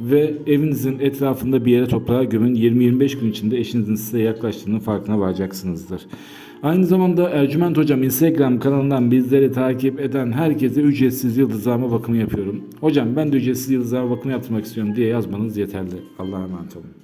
ve evinizin etrafında bir yere toprağa gömün. 20-25 gün içinde eşinizin size yaklaştığının farkına varacaksınızdır. Aynı zamanda Ercüment Hocam Instagram kanalından bizleri takip eden herkese ücretsiz yıldızlama bakımı yapıyorum. Hocam ben de ücretsiz yıldızlama bakımı yaptırmak istiyorum diye yazmanız yeterli. Allah'a emanet olun.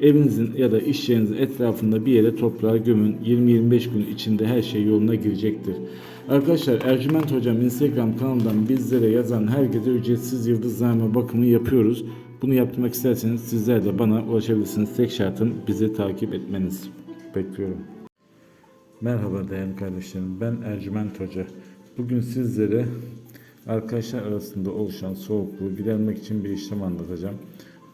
evinizin ya da iş yerinizin etrafında bir yere toprağa gömün. 20-25 gün içinde her şey yoluna girecektir. Arkadaşlar Ercüment Hocam Instagram kanalından bizlere yazan herkese ücretsiz yıldızlama bakımı yapıyoruz. Bunu yaptırmak isterseniz sizler de bana ulaşabilirsiniz. Tek şartım bizi takip etmeniz. Bekliyorum. Merhaba değerli kardeşlerim. Ben Ercüment Hoca. Bugün sizlere arkadaşlar arasında oluşan soğukluğu gidermek için bir işlem anlatacağım.